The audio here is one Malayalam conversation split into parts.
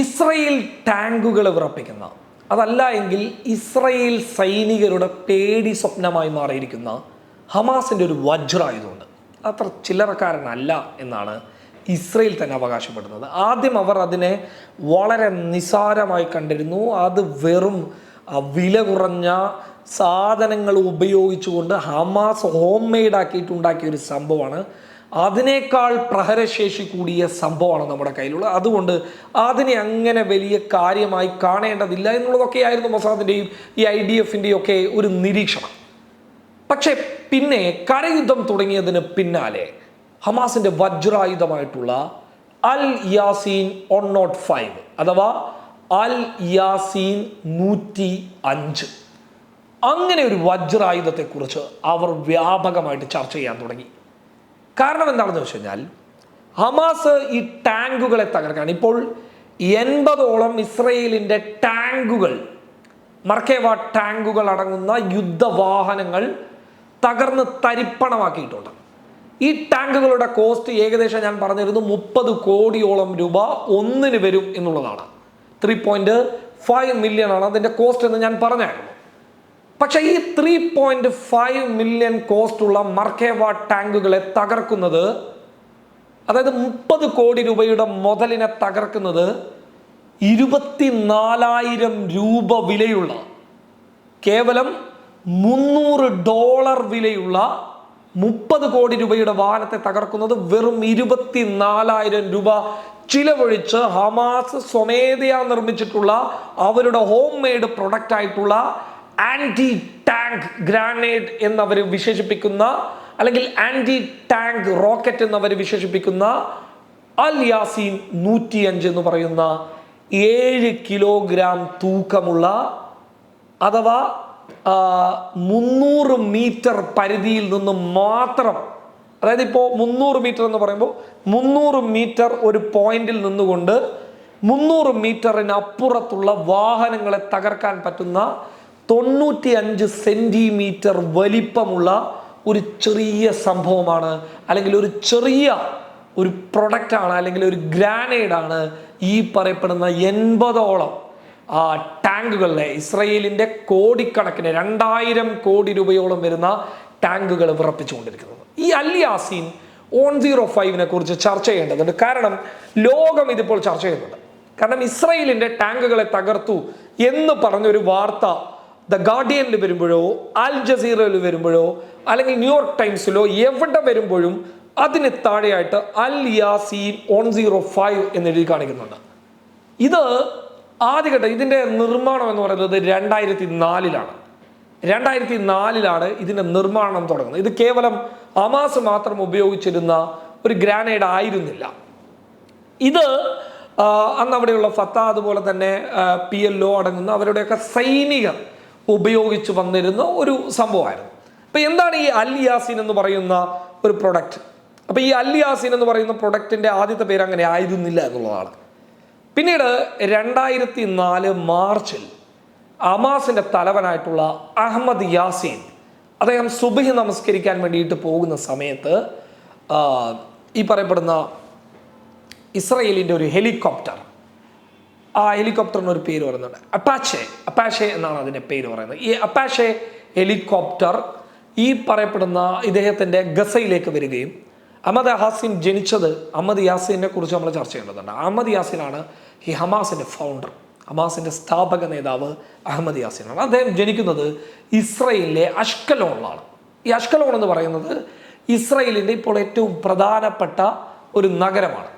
ഇസ്രയേൽ ടാങ്കുകൾ വിറപ്പിക്കുന്ന അതല്ല എങ്കിൽ ഇസ്രയേൽ സൈനികരുടെ പേടി സ്വപ്നമായി മാറിയിരിക്കുന്ന ഹമാസിന്റെ ഒരു വജ്രായുധമുണ്ട്. അത്ര ചില്ലറക്കാരനല്ല എന്നാണ് ഇസ്രയേൽ തന്നെ അവകാശപ്പെടുന്നത്. ആദ്യം അവർ അതിനെ വളരെ നിസാരമായി കണ്ടിരുന്നു. അത് വെറും വില കുറഞ്ഞ സാധനങ്ങൾ ഉപയോഗിച്ചുകൊണ്ട് ഹമാസ് ഹോം മെയ്ഡ് ആക്കിയിട്ടുണ്ടാക്കിയ ഒരു സംഭവമാണ്. അതിനേക്കാൾ പ്രഹരശേഷി കൂടിയ സംഭവമാണ് നമ്മുടെ കയ്യിലുള്ളത്. അതുകൊണ്ട് അതിനെ അങ്ങനെ വലിയ കാര്യമായി കാണേണ്ടതില്ല എന്നുള്ളതൊക്കെയായിരുന്നു മൊസാദിന്റെയും ഈ ഐ ഡി എഫിന്റെയും ഒക്കെ ഒരു നിരീക്ഷണം. പക്ഷേ പിന്നെ കരയുദ്ധം തുടങ്ങിയതിന് പിന്നാലെ ഹമാസിന്റെ വജ്രായുധമായിട്ടുള്ള Al Yassin one nought five അഥവാ അൽ യാസീൻ നൂറ്റി അഞ്ച്. അങ്ങനെ ഒരു വജ്രായുധത്തെക്കുറിച്ച് അവർ വ്യാപകമായിട്ട് ചർച്ച ചെയ്യാൻ തുടങ്ങി. കാരണം എന്താണെന്ന് വെച്ച് കഴിഞ്ഞാൽ ഹമാസ് ഈ ടാങ്കുകളെ തകർക്കാണ് ഇപ്പോൾ എൺപതോളം ഇസ്രയേലിന്റെ ടാങ്കുകൾ മർക്കേവ ടാങ്കുകൾ അടങ്ങുന്ന യുദ്ധവാഹനങ്ങൾ തകർന്ന് തരിപ്പണമാക്കിയിട്ടുണ്ട്. ഈ ടാങ്കുകളുടെ കോസ്റ്റ് ഏകദേശം ഞാൻ പറഞ്ഞിരുന്നു മുപ്പത് കോടിയോളം രൂപ ഒന്നിന് വരും എന്നുള്ളതാണ്. ത്രീ പോയിന്റ് ഫൈവ് മില്യൺ ആണ് അതിന്റെ കോസ്റ്റ് എന്ന് ഞാൻ പറഞ്ഞായിരുന്നു. പക്ഷെ ഈ three point five million cost ഉള്ള മർക്കേവ ടാങ്കുകളെ തകർക്കുന്നത് അതായത് മുപ്പത് കോടി രൂപയുടെ മുതലിനെ തകർക്കുന്നത് ഇരുപത്തിനാലായിരം രൂപ വിലയുള്ള കേവലം മുന്നൂറ് ഡോളർ വിലയുള്ള മുപ്പത് കോടി രൂപയുടെ വാഹനത്തെ തകർക്കുന്നത് വെറും ഇരുപത്തിനാലായിരം രൂപ ചിലവഴിച്ച് ഹമാസ് സ്വമേധയാ നിർമ്മിച്ചിട്ടുള്ള അവരുടെ ഹോം മെയ്ഡ് പ്രൊഡക്റ്റ് ആയിട്ടുള്ള ആന്റി ടാങ്ക് ഗ്രാനേഡ് എന്നവർ വിശേഷിപ്പിക്കുന്ന അല്ലെങ്കിൽ ആന്റി ടാങ്ക് റോക്കറ്റ് എന്നവർ വിശേഷിപ്പിക്കുന്ന അൽ യാസീൻ നൂറ്റിയഞ്ച് എന്ന് പറയുന്ന ഏഴ് കിലോഗ്രാം തൂക്കമുള്ള അഥവാ മുന്നൂറ് മീറ്റർ പരിധിയിൽ നിന്ന് മാത്രം അതായത് ഇപ്പോൾ മുന്നൂറ് മീറ്റർ എന്ന് പറയുമ്പോൾ മുന്നൂറ് മീറ്റർ ഒരു പോയിന്റിൽ നിന്നുകൊണ്ട് മുന്നൂറ് മീറ്ററിനപ്പുറത്തുള്ള വാഹനങ്ങളെ തകർക്കാൻ പറ്റുന്ന തൊണ്ണൂറ്റി അഞ്ച് സെന്റിമീറ്റർ വലിപ്പമുള്ള ഒരു ചെറിയ സംഭവമാണ്. അല്ലെങ്കിൽ ഒരു ചെറിയ ഒരു പ്രൊഡക്റ്റാണ് അല്ലെങ്കിൽ ഒരു ഗ്രാനേഡാണ് ഈ പറയപ്പെടുന്ന എൺപതോളം ടാങ്കുകളിലെ ഇസ്രയേലിന്റെ കോടിക്കണക്കിന് രണ്ടായിരം കോടി രൂപയോളം വരുന്ന ടാങ്കുകൾ വിറപ്പിച്ചുകൊണ്ടിരിക്കുന്നത്. ഈ അല്ലിയാസീൻ ഓൺ സീറോ ഫൈവിനെ കുറിച്ച് ചർച്ച ചെയ്യേണ്ടതുണ്ട്. കാരണം ലോകം ഇതിപ്പോൾ ചർച്ച ചെയ്യുന്നുണ്ട്. കാരണം ഇസ്രയേലിന്റെ ടാങ്കുകളെ തകർത്തു എന്ന് പറഞ്ഞൊരു വാർത്ത ദ ഗാർഡിയനിൽ വരുമ്പോഴോ അൽ ജസീറയിൽ വരുമ്പോഴോ അല്ലെങ്കിൽ ന്യൂയോർക്ക് ടൈംസിലോ എവിടെ വരുമ്പോഴും അതിന് താഴെയായിട്ട് Al Yassin one zero five എന്ന് എഴുതി കാണിക്കുന്നുണ്ട്. ഇത് ആദ്യഘട്ടം ഇതിന്റെ നിർമ്മാണം എന്ന് പറയുന്നത് രണ്ടായിരത്തി നാലിലാണ് രണ്ടായിരത്തി നാലിലാണ് ഇതിന്റെ നിർമ്മാണം തുടങ്ങുന്നത്. ഇത് കേവലം അമാസ് മാത്രം ഉപയോഗിച്ചിരുന്ന ഒരു ഗ്രാനൈഡ് ആയിരുന്നില്ല. ഇത് അന്ന് അവിടെയുള്ള ഫത്ത അതുപോലെ തന്നെ പി എൽ ഒ അടങ്ങുന്ന അവരുടെയൊക്കെ സൈനികർ ഉപയോഗിച്ച് വന്നിരുന്ന ഒരു സംഭവമായിരുന്നു. അപ്പോൾ എന്താണ് ഈ അല്ലിയാസിൻ എന്ന് പറയുന്ന ഒരു പ്രൊഡക്റ്റ് അപ്പോൾ ഈ അല്ലിയാസിൻ എന്ന് പറയുന്ന പ്രൊഡക്റ്റിന്റെ ആദ്യത്തെ പേര് അങ്ങനെ ആയിരുന്നില്ല എന്നുള്ളതാണ്. പിന്നീട് രണ്ടായിരത്തി നാല് മാർച്ചിൽ അമാസിന്റെ തലവനായിട്ടുള്ള അഹമ്മദ് യാസീൻ അദ്ദേഹം സുബഹി നമസ്കരിക്കാൻ വേണ്ടിയിട്ട് പോകുന്ന സമയത്ത് ഈ പറയപ്പെടുന്ന ഇസ്രയേലിന്റെ ഒരു ഹെലികോപ്റ്റർ ആ ഹെലികോപ്റ്ററിന് ഒരു പേര് പറയുന്നുണ്ട്. അപ്പാഷെ അപ്പാഷെ എന്നാണ് അതിന്റെ പേര് പറയുന്നത്. ഈ അപ്പാഷെ ഹെലികോപ്റ്റർ ഈ പറയപ്പെടുന്ന ഇദ്ദേഹത്തിന്റെ ഗസയിലേക്ക് വരികയും അഹമ്മദ് ഹാസിൻ ജനിച്ചത് അഹമ്മദ് യാസിനെ കുറിച്ച് നമ്മൾ ചർച്ച ചെയ്യേണ്ടതുണ്ട്. അഹമ്മദ് യാസിനാണ് ഈ ഹമാസിന്റെ ഫൗണ്ടർ ഹമാസിന്റെ സ്ഥാപക നേതാവ് അഹമ്മദ് യാസിനാണ്. അദ്ദേഹം ജനിക്കുന്നത് ഇസ്രയേലിലെ അഷ്കലോണിലാണ്. ഈ അഷ്കലോൺ എന്ന് പറയുന്നത് ഇസ്രയേലിന്റെ ഇപ്പോൾ ഏറ്റവും പ്രധാനപ്പെട്ട ഒരു നഗരമാണ്.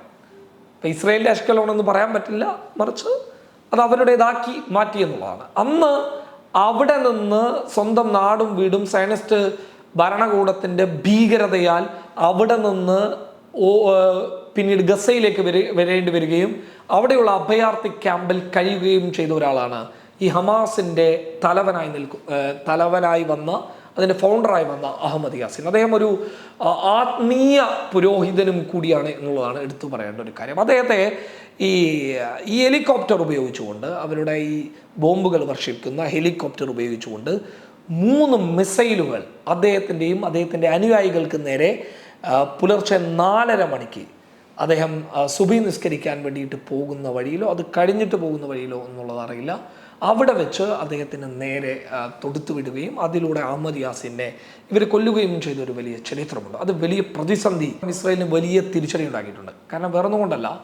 ഇസ്രയേലിന്റെ അഷ്കലോൺ എന്ന് പറയാൻ പറ്റില്ല മറിച്ച് അത് അവരുടേതാക്കി മാറ്റി എന്നുള്ളതാണ്. അന്ന് അവിടെ നിന്ന് സ്വന്തം നാടും വീടും സയനിസ്റ്റ് ഭരണകൂടത്തിന്റെ ഭീകരതയാൽ അവിടെ നിന്ന് പിന്നീട് ഗസയിലേക്ക് വരെ വരേണ്ടി വരികയും അവിടെയുള്ള അഭയാർത്ഥി ക്യാമ്പിൽ കഴിയുകയും ചെയ്ത ഒരാളാണ് ഈ ഹമാസിന്റെ തലവനായി നിൽക്കും തലവനായി വന്ന അതിന്റെ ഫൗണ്ടറായി വന്ന അഹമ്മദ് യാസിൻ. അദ്ദേഹം ഒരു ആത്മീയ പുരോഹിതനും കൂടിയാണ് എന്നുള്ളതാണ് എടുത്തു പറയേണ്ട ഒരു കാര്യം. അദ്ദേഹത്തെ ഈ ഈ ഹെലികോപ്റ്റർ ഉപയോഗിച്ചുകൊണ്ട് അവരുടെ ഈ ബോംബുകൾ വർഷിക്കുന്ന ഹെലികോപ്റ്റർ ഉപയോഗിച്ചുകൊണ്ട് മൂന്ന് മിസൈലുകൾ അദ്ദേഹത്തിന്റെയും അദ്ദേഹത്തിന്റെ അനുയായികൾക്ക് നേരെ പുലർച്ചെ നാലര മണിക്ക് അദ്ദേഹം സുഭി നിസ്കരിക്കാൻ വേണ്ടിയിട്ട് പോകുന്ന വഴിയിലോ അത് കഴിഞ്ഞിട്ട് പോകുന്ന വഴിയിലോ എന്നുള്ളത് അറിയില്ല. അവിടെ വെച്ച് അദ്ദേഹത്തിന് നേരെ തൊടുത്തു വിടുകയും അതിലൂടെ അഹമ്മദ് യാസിനെ ഇവർ കൊല്ലുകയും ചെയ്ത ഒരു വലിയ ചരിത്രമുണ്ട്. അത് വലിയ പ്രതിസന്ധി ഇസ്രായേലിന് വലിയ തിരിച്ചടി ഉണ്ടാക്കിയിട്ടുണ്ട്. കാരണം വേറൊന്നുകൊണ്ടല്ല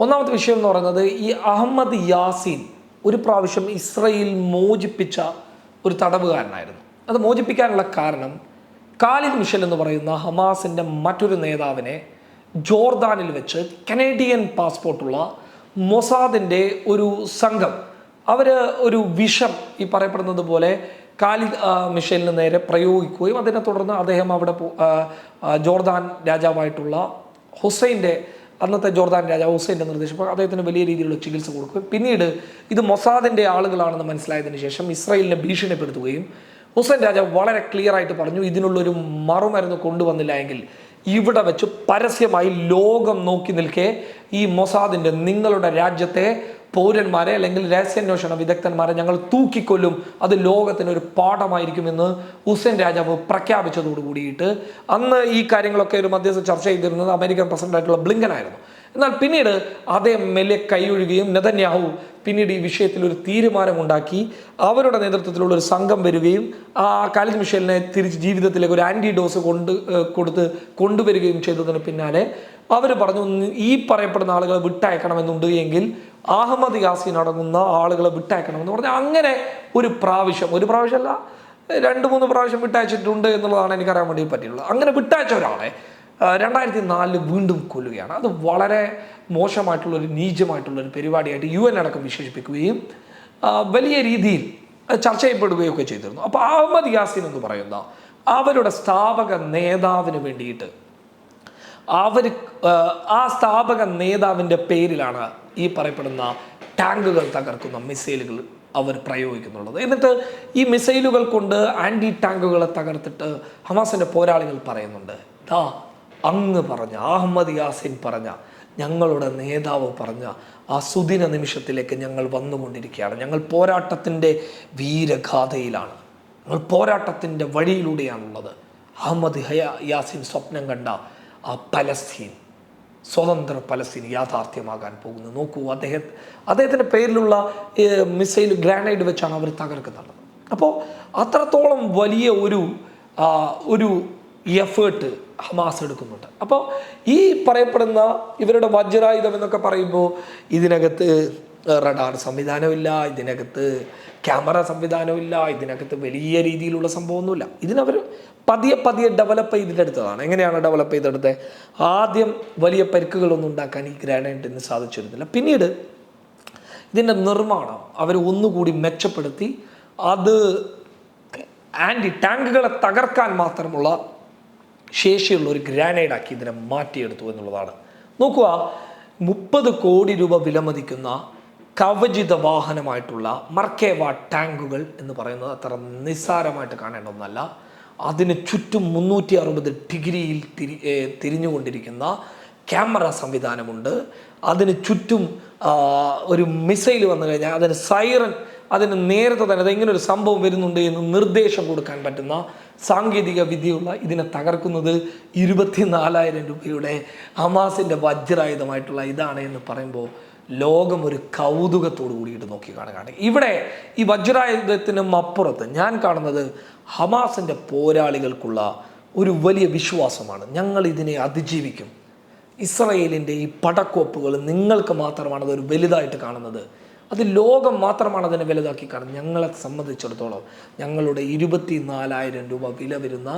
ഒന്നാമത്തെ വിഷയം എന്ന് പറയുന്നത് ഈ അഹമ്മദ് യാസിൻ ഒരു പ്രാവശ്യം ഇസ്രയേൽ മോചിപ്പിച്ച ഒരു തടവുകാരനായിരുന്നു. അത് മോചിപ്പിക്കാനുള്ള കാരണം കാലിദ് മിഷൽ എന്ന് പറയുന്ന ഹമാസിന്റെ മറ്റൊരു നേതാവിനെ ജോർദാനിൽ വെച്ച് കനേഡിയൻ പാസ്പോർട്ടുള്ള മൊസാദിന്റെ ഒരു സംഘം അവർ ഒരു വിഷം ഈ പറയപ്പെടുന്നത് പോലെ കാലിദ് മിഷേലിന് നേരെ പ്രയോഗിക്കുകയും അതിനെ തുടർന്ന് അദ്ദേഹം അവിടെ ജോർദാൻ രാജാവായിട്ടുള്ള ഹുസൈന്റെ അന്നത്തെ ജോർദാൻ രാജാവ് ഹുസൈന്റെ നിർദ്ദേശം അദ്ദേഹത്തിന് വലിയ രീതിയിലുള്ള ചികിത്സ കൊടുക്കുകയും പിന്നീട് ഇത് മൊസാദിന്റെ ആളുകളാണെന്ന് മനസ്സിലായതിനു ശേഷം ഇസ്രായേലിനെ ഭീഷണിപ്പെടുത്തുകയും ഹുസൈൻ രാജാവ് വളരെ ക്ലിയർ ആയിട്ട് പറഞ്ഞു ഇതിനുള്ളൊരു മറുമരുന്ന് കൊണ്ടുവന്നില്ല എങ്കിൽ ഇവിടെ വെച്ച് പരസ്യമായി ലോകം നോക്കി നിൽക്കെ ഈ മൊസാദിന്റെ നിങ്ങളുടെ രാജ്യത്തെ പൗരന്മാരെ അല്ലെങ്കിൽ രഹസ്യാന്വേഷണ വിദഗ്ധന്മാരെ ഞങ്ങൾ തൂക്കിക്കൊല്ലും. അത് ലോകത്തിന് ഒരു പാഠമായിരിക്കുമെന്ന് ഹുസൈൻ രാജാവ് പ്രഖ്യാപിച്ചതോട് കൂടിയിട്ട് അന്ന് ഈ കാര്യങ്ങളൊക്കെ ഒരു മധ്യസ്ഥ ചർച്ച ചെയ്തിരുന്നത് അമേരിക്കൻ പ്രസിഡന്റായിട്ടുള്ള ബ്ലിങ്കൻ ആയിരുന്നു എന്നാൽ പിന്നീട് അദ്ദേഹം മെല്ലെ കൈയൊഴുകുകയും നെതന്യാഹു പിന്നീട് ഈ വിഷയത്തിൽ ഒരു തീരുമാനമുണ്ടാക്കി. അവരുടെ നേതൃത്വത്തിലുള്ള ഒരു സംഘം വരികയും ആ കാലിദ് മിഷേലിനെ തിരിച്ച് ജീവിതത്തിലേക്ക് ഒരു ആന്റി ഡോസ് കൊണ്ട് കൊടുത്ത് കൊണ്ടുവരികയും ചെയ്തതിന് പിന്നാലെ അവർ പറഞ്ഞു ഈ പറയപ്പെടുന്ന ആളുകളെ വിട്ടയക്കണമെന്നുണ്ട് എങ്കിൽ അഹമ്മദ് യാസീൻ അടങ്ങുന്ന ആളുകളെ വിട്ടയക്കണമെന്ന് പറഞ്ഞാൽ അങ്ങനെ ഒരു പ്രാവശ്യം ഒരു പ്രാവശ്യമല്ല രണ്ട് മൂന്ന് പ്രാവശ്യം വിട്ടയച്ചിട്ടുണ്ട് എന്നുള്ളതാണ് എനിക്കറിയാൻ വേണ്ടി പറ്റിയുള്ളത് അങ്ങനെ വിട്ടയച്ച ഒരാളെ രണ്ടായിരത്തി നാലിൽ വീണ്ടും കൊല്ലുകയാണ്. അത് വളരെ മോശമായിട്ടുള്ള ഒരു നീചമായിട്ടുള്ള ഒരു പരിപാടിയായിട്ട് യു എൻ അടക്കം വിശേഷിപ്പിക്കുകയും വലിയ രീതിയിൽ ചർച്ച ചെയ്യപ്പെടുകയൊക്കെ ചെയ്തിരുന്നു. അപ്പോൾ അഹമ്മദ് യാസിൻ എന്ന് പറയുന്ന അവരുടെ സ്ഥാപക നേതാവിന് വേണ്ടിയിട്ട് അവർ ആ സ്ഥാപക നേതാവിന്റെ പേരിലാണ് ഈ പറയപ്പെടുന്ന ടാങ്കുകൾ തകർക്കുന്ന മിസൈലുകൾ അവർ പ്രയോഗിക്കുന്നുള്ളത്. എന്നിട്ട് ഈ മിസൈലുകൾ കൊണ്ട് ആന്റി ടാങ്കുകളെ തകർത്തിട്ട് ഹമാസിന്റെ പോരാളികൾ പറയുന്നുണ്ട് ദാ അങ്ങ് പറഞ്ഞ അഹമ്മദ് യാസിൻ പറഞ്ഞ ഞങ്ങളുടെ നേതാവ് പറഞ്ഞ ആ സുദിന നിമിഷത്തിലേക്ക് ഞങ്ങൾ വന്നുകൊണ്ടിരിക്കുകയാണ്. ഞങ്ങൾ പോരാട്ടത്തിന്റെ വീരഗാഥയിലാണ്. ഞങ്ങൾ പോരാട്ടത്തിന്റെ വഴിയിലൂടെയാണുള്ളത്. അഹമ്മദ് ഹയാ യാസിൻ സ്വപ്നം കണ്ട ആ പലസ്തീൻ സ്വതന്ത്ര പലസ്തീൻ യാഥാർത്ഥ്യമാകാൻ പോകുന്നു. നോക്കൂ അദ്ദേഹം അദ്ദേഹത്തിന്റെ പേരിലുള്ള മിസൈൽ ഗ്രാനൈഡ് വെച്ചാണ് അവർ തകർക്കുന്നത്. അപ്പോൾ അത്രത്തോളം വലിയ ഒരു ഒരു എഫേർട്ട് ഹമാസ് എടുക്കുന്നുണ്ട്. അപ്പോൾ ഈ പറയപ്പെടുന്ന ഇവരുടെ വജ്രായുധം എന്നൊക്കെ പറയുമ്പോൾ ഇതിനകത്ത് റഡാർ സംവിധാനമില്ല ഇതിനകത്ത് ക്യാമറ സംവിധാനമില്ല ഇതിനകത്ത് വലിയ രീതിയിലുള്ള സംഭവമൊന്നുമില്ല. ഇതിനവർ പതിയെ പതിയെ ഡെവലപ്പ് ചെയ്തിട്ടെടുത്തതാണ്. എങ്ങനെയാണ് ഡെവലപ്പ് ചെയ്തെടുത്തത്? ആദ്യം വലിയ പരിക്കുകളൊന്നും ഉണ്ടാക്കാൻ ഈ ഗ്രാനൈറ്റിന് സാധിച്ചിരുന്നില്ല. പിന്നീട് ഇതിന്റെ നിർമ്മാണം അവർ ഒന്നുകൂടി മെച്ചപ്പെടുത്തി. അത് ആന്റി ടാങ്കുകളെ തകർക്കാൻ മാത്രമുള്ള ശേഷിയുള്ള ഒരു ഗ്രാനൈഡ് ആക്കി ഇതിനെ മാറ്റിയെടുത്തു എന്നുള്ളതാണ്. നോക്കുക മുപ്പത് കോടി രൂപ വിലമതിക്കുന്ന കവചിത വാഹനമായിട്ടുള്ള മർക്കേവ ടാങ്കുകൾ എന്ന് പറയുന്നത് അത്ര നിസ്സാരമായിട്ട് കാണേണ്ട ഒന്നല്ല. അതിന് ചുറ്റും മുന്നൂറ്റി അറുപത് ഡിഗ്രിയിൽ തിരി തിരിഞ്ഞുകൊണ്ടിരിക്കുന്ന ക്യാമറ സംവിധാനമുണ്ട്. അതിന് ചുറ്റും ഒരു മിസൈൽ വന്നു കഴിഞ്ഞാൽ അതിന് സൈറൻ അതിന് നേരത്തെ തന്നെ ഇങ്ങനെ ഒരു സംഭവം വരുന്നുണ്ട് എന്ന് നിർദ്ദേശം കൊടുക്കാൻ പറ്റുന്ന സാങ്കേതിക വിദ്യയുള്ള ഇതിനെ തകർക്കുന്നത് ഇരുപത്തിനാലായിരം രൂപയുടെ ഹമാസിന്റെ വജ്രായുധമായിട്ടുള്ള ഇതാണ് എന്ന് പറയുമ്പോൾ ലോകം ഒരു കൗതുകത്തോടു കൂടിയിട്ട് നോക്കി കാണുകയാണ്. ഇവിടെ ഈ വജ്രായുധത്തിനും അപ്പുറത്ത് ഞാൻ കാണുന്നത് ഹമാസിന്റെ പോരാളികൾക്കുള്ള ഒരു വലിയ വിശ്വാസമാണ്. ഞങ്ങൾ ഇതിനെ അതിജീവിക്കും. ഇസ്രയേലിന്റെ ഈ പടക്കോപ്പുകൾ നിങ്ങൾക്ക് മാത്രമാണ് അതൊരു വലുതായിട്ട് കാണുന്നത്. അത് ലോകം മാത്രമാണ് അതിനെ വലുതാക്കി കാരണം ഞങ്ങളെ സംബന്ധിച്ചിടത്തോളം ഞങ്ങളുടെ ഇരുപത്തി നാലായിരം രൂപ വില വരുന്ന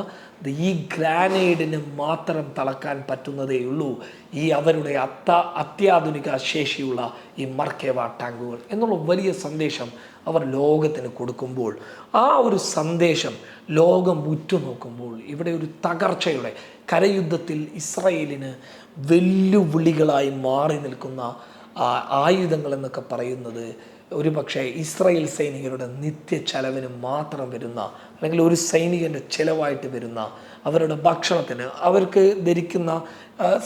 ഈ ഗ്രാനൈഡിന് മാത്രം തളക്കാൻ പറ്റുന്നതേ ഉള്ളൂ ഈ അവരുടെ അത്ത അത്യാധുനിക ശേഷിയുള്ള ഈ മർക്കേവ ടാങ്കുകൾ എന്നുള്ള വലിയ സന്ദേശം അവർ ലോകത്തിന് കൊടുക്കുമ്പോൾ ആ ഒരു സന്ദേശം ലോകം ഉറ്റുനോക്കുമ്പോൾ ഇവിടെ ഒരു തകർച്ചയുടെ കരയുദ്ധത്തിൽ ഇസ്രയേലിന് വെല്ലുവിളികളായി മാറി നിൽക്കുന്ന ആയുധങ്ങൾ എന്നൊക്കെ പറയുന്നത് ഒരു പക്ഷേ ഇസ്രായേൽ സൈനികരുടെ നിത്യ ചെലവിന് മാത്രം വരുന്ന അല്ലെങ്കിൽ ഒരു സൈനികന്റെ ചിലവായിട്ട് വരുന്ന അവരുടെ ഭക്ഷണത്തിന് അവർക്ക് ധരിക്കുന്ന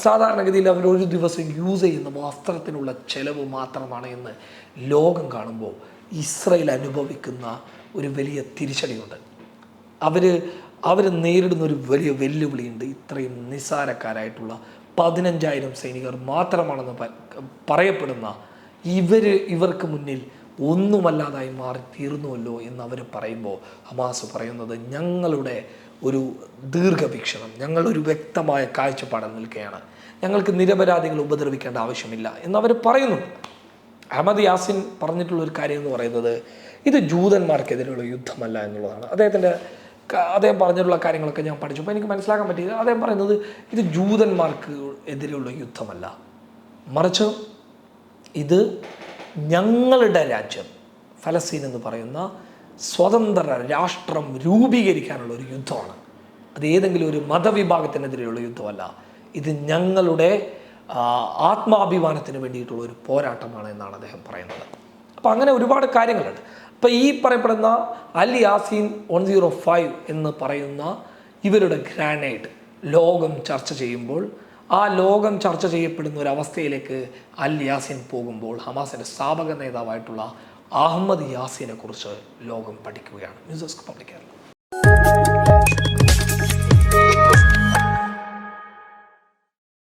സാധാരണഗതിയിൽ അവർ ഒരു ദിവസം യൂസ് ചെയ്യുന്ന വസ്ത്രത്തിനുള്ള ചെലവ് മാത്രമാണ് എന്ന് ലോകം കാണുമ്പോൾ ഇസ്രയേൽ അനുഭവിക്കുന്ന ഒരു വലിയ തിരിച്ചടിയുണ്ട്. അവർ അവർ നേരിടുന്ന ഒരു വലിയ വെല്ലുവിളിയുണ്ട്. ഇത്രയും നിസ്സാരക്കാരായിട്ടുള്ള പതിനഞ്ചായിരം സൈനികർ മാത്രമാണെന്ന് പറയപ്പെടുന്ന ഇവർ ഇവർക്ക് മുന്നിൽ ഒന്നുമല്ലാതായി മാറി തീർന്നുവല്ലോ എന്ന് അവർ പറയുമ്പോൾ ഹമാസ് പറയുന്നത് ഞങ്ങളുടെ ഒരു ദീർഘവീക്ഷണം ഞങ്ങളൊരു വ്യക്തമായ കാഴ്ചപ്പാട് നിൽക്കുകയാണ്. ഞങ്ങൾക്ക് നിരപരാധികൾ ഉപദ്രവിക്കേണ്ട ആവശ്യമില്ല എന്ന് എന്നവർ പറയുന്നുണ്ട്. അഹമ്മദ് യാസിൻ പറഞ്ഞിട്ടുള്ള ഒരു കാര്യം എന്ന് പറയുന്നത് ഇത് ജൂതന്മാർക്കെതിരെയുള്ള യുദ്ധമല്ല എന്നുള്ളതാണ്. അദ്ദേഹത്തിന്റെ അദ്ദേഹം പറഞ്ഞിട്ടുള്ള കാര്യങ്ങളൊക്കെ ഞാൻ പഠിച്ചു. അപ്പോൾ എനിക്ക് മനസ്സിലാക്കാൻ പറ്റിയത് അദ്ദേഹം പറയുന്നത് ഇത് ജൂതന്മാർക്ക് എതിരെയുള്ള യുദ്ധമല്ല. മറിച്ച് ഇത് ഞങ്ങളുടെ രാജ്യം ഫലസ്തീൻ എന്ന് പറയുന്ന സ്വതന്ത്ര രാഷ്ട്രം രൂപീകരിക്കാനുള്ള ഒരു യുദ്ധമാണ്. അത് ഏതെങ്കിലും ഒരു മതവിഭാഗത്തിനെതിരെയുള്ള യുദ്ധമല്ല. ഇത് ഞങ്ങളുടെ ആത്മാഭിമാനത്തിന് വേണ്ടിയിട്ടുള്ള ഒരു പോരാട്ടമാണ് എന്നാണ് അദ്ദേഹം പറയുന്നത്. അപ്പോൾ അങ്ങനെ ഒരുപാട് കാര്യങ്ങളുണ്ട്. അപ്പോൾ ഈ പറയപ്പെടുന്ന Al Yassin one zero five എന്ന് പറയുന്ന ഇവരുടെ ഗ്രാനൈറ്റ് ലോകം ചർച്ച ചെയ്യുമ്പോൾ ആ ലോകം ചർച്ച ചെയ്യപ്പെടുന്ന ഒരു അവസ്ഥയിലേക്ക് അൽ യാസിൻ പോകുമ്പോൾ ഹമാസിന്റെ സ്ഥാപക നേതാവായിട്ടുള്ള അഹമ്മദ് യാസിനെ കുറിച്ച് ലോകം പഠിക്കുകയാണ്. News desk public Kerala.